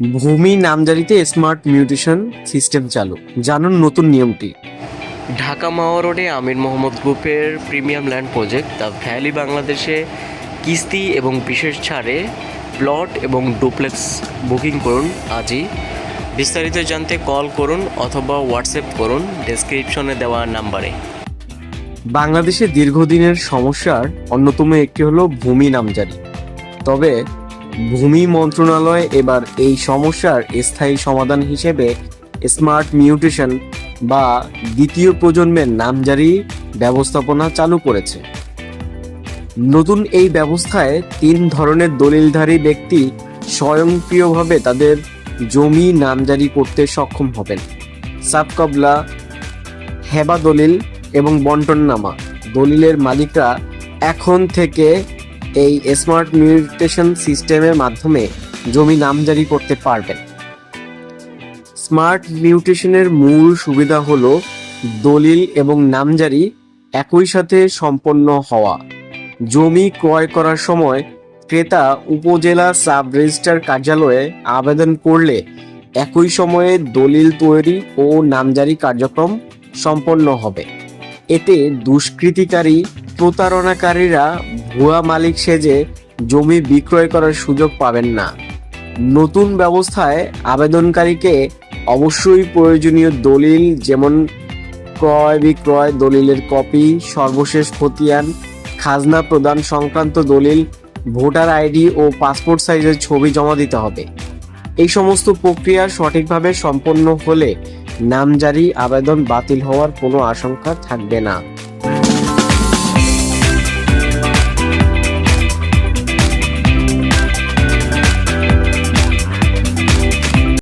ভূমি নামজারিতে smart mutation system চালু। জানুন নতুন নিয়মটি। ঢাকা মাওয়া রোডে আমির মোহাম্মদ গ্রুপের premium land project the valley বাংলাদেশে কিস্তি এবং বিশেষ ছাড়ে প্লট এবং ডুপ্লেক্স বুকিং করুন আজই। বিস্তারিত জানতে কল করুন অথবা হোয়াটসঅ্যাপ করুন ডেসক্রিপশনে দেওয়া নাম্বারে। বাংলাদেশে দীর্ঘদিনের সমস্যার অন্যতম একটি হলো ভূমি নামজারি। তবে ভূমি মন্ত্রণালয় এবার এই সমস্যার স্থায়ী সমাধান হিসেবে স্মার্ট মিউটেশন বা দ্বিতীয় প্রজন্মের নামজারি ব্যবস্থাপনা চালু করেছে। নতুন এই ব্যবস্থায় তিন ধরনের দলিলধারী ব্যক্তি স্বয়ংক্রিয়ভাবে তাদের জমি নামজারি করতে সক্ষম হবেন। সাবকবলা হেবা দলিল এবং বন্টননামা। দলিলের মালিকরা এখন থেকে এই স্মার্ট মিউটেশন সিস্টেমের মাধ্যমে জমি নামজারি করতে পারবেন। স্মার্ট মিউটেশনের মূল সুবিধা হল দলিল এবং নামজারি একই সাথে সম্পন্ন হওয়া। জমি ক্রয় করার সময় ক্রেতা উপজেলা সাব রেজিস্ট্রার কার্যালয়ে আবেদন করলে একই সময়ে দলিল তৈরি ও নামজারি কার্যক্রম সম্পন্ন হবে। এতে দুষ্কৃতিকারী, প্রতারণাকারীরা ভুয়া মালিক সেজে জমি বিক্রয় করার সুযোগ পাবেন না। নতুন ব্যবস্থায় আবেদনকারীকে অবশ্যই প্রয়োজনীয় দলিল যেমন ক্রয় বিক্রয় দলিলের কপি, সর্বশেষ খতিয়ান, খাজনা প্রদান সংক্রান্ত দলিল, ভোটার আইডি ও পাসপোর্ট সাইজের ছবি জমা দিতে হবে। এই সমস্ত প্রক্রিয়া সঠিকভাবে সম্পন্ন হলে নামজারি আবেদন বাতিল হওয়ার কোনো আশঙ্কা থাকবে না।